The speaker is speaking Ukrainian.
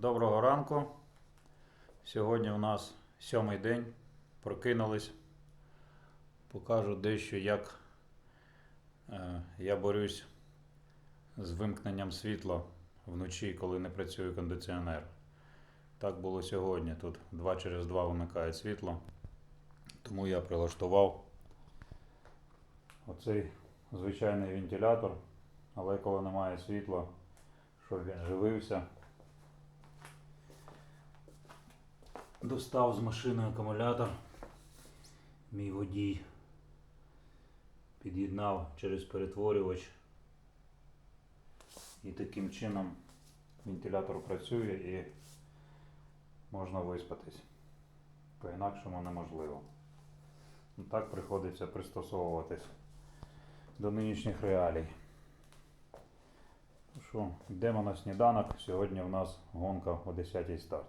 Доброго ранку. Сьогодні у нас сьомий день. Прокинулись. Покажу дещо, як е, я борюсь з вимкненням світла вночі, коли не працює кондиціонер. Так було сьогодні. Тут 2 через 2 вимикає світло. Тому я прилаштував оцей звичайний вентилятор, але коли немає світла, щоб він живився. Достав з машини акумулятор. Мій водій під'єднав через перетворювач. І таким чином вентилятор працює і можна виспатись. По-інакшому неможливо. Ну, Так приходиться пристосовуватись до нинішніх реалій. Що, йдемо на сніданок. Сьогодні у нас гонка о 10 старт.